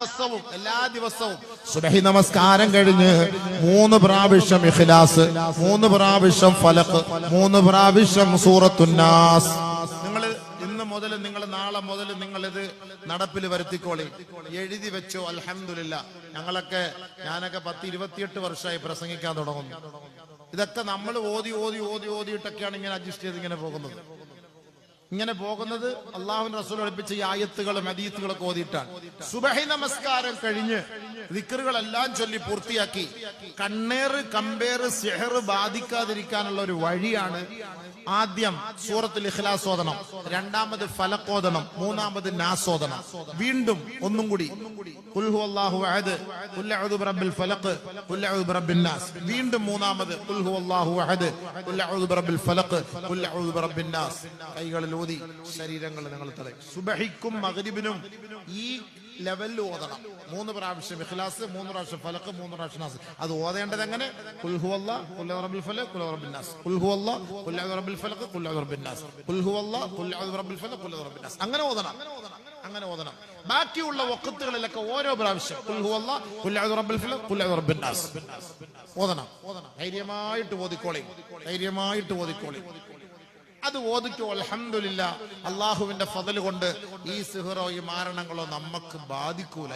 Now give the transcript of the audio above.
ദിവസവും എല്ലാ ദിവസവും. സുബഹി നമസ്കാരം കഴിഞ്ഞ് മൂന്ന് പ്രാവശ്യം ഇഖ്ലാസ് മൂന്ന് പ്രാവശ്യം ഫലഖ് മൂന്ന് പ്രാവശ്യം സൂറത്തുന്നാസ്. നിങ്ങൾ ഇന്ന് മുതൽ നിങ്ങൾ നാളെ മുതൽ നിങ്ങൾ ഇത് നടപ്പിൽ വരുത്തിക്കോളി. എഴുതി വെച്ചോ അലഹമില്ല ഞങ്ങളൊക്കെ ഞാനൊക്കെ പത്ത് ഇരുപത്തിയെട്ട് വർഷമായി പ്രസംഗിക്കാൻ തുടങ്ങുന്നു. ഇതൊക്കെ നമ്മൾ ഓതി ഓതി ഓതി ഓതിയിട്ടൊക്കെയാണ് ഇങ്ങനെ അഡ്ജസ്റ്റ് ചെയ്ത് ഇങ്ങനെ പോകുന്നത്. ഇങ്ങനെ പോകുന്നത് അള്ളാഹു റസൂൽ പഠിപ്പിച്ച ഈ ആയത്തുകളും അതീത്തുകളും ഓതിയിട്ടാണ്. സുബഹി നമസ്കാരം കഴിഞ്ഞ് ദിക്കറുകളെല്ലാം ചൊല്ലി പൂർത്തിയാക്കി. കണ്ണേറ് കമ്പേറ് സെഹർ ബാധിക്കാതിരിക്കാനുള്ള ഒരു വഴിയാണ് ആദ്യം സൂറത്തുൽ ഇഖ്ലാസ് ഓതണം രണ്ടാമത് ഫലക്കോദനം മൂന്നാമത് നാസോദനം വീണ്ടും ഒന്നും കൂടി. ബിറബ്ബിൽ ഫലഖ് നാസ്. വീണ്ടും മൂന്നാമത് അഹദ് ബിറബ്ബിൽ ഫലഖ് നാസ്. കൈകളിൽ ഊതി ശരീരങ്ങൾ നിങ്ങൾ തടയും. സുബഹിക്കും മകരിബിനും ഈ ലെവലിൽ ഓതണം. മൂന്ന് പ്രാവശ്യം ഇഖ്ലാസ് മൂന്ന് പ്രാവശ്യം ഫലക്ക് മൂന്ന് പ്രാവശ്യം നാസ്. അത് ഓതേണ്ടത് എങ്ങനെ? നാസ്. നാസ്. നാസ്. അങ്ങനെ ഓതണം. അങ്ങനെ ഓതണം. ബാക്കിയുള്ള വക്കത്തുകളിലൊക്കെ ഓരോ പ്രാവശ്യം നാസ്. ഓതണം. ധൈര്യമായിട്ട് ഓതിക്കോളി. ധൈര്യമായിട്ട് ഓതിക്കോളി. അത് ഓദിക്കോ അലഹമില്ല അള്ളാഹുവിന്റെ ഫതൽ കൊണ്ട് ഈ സിഹറോ ഈ മാരണങ്ങളോ നമുക്ക് ബാധിക്കൂല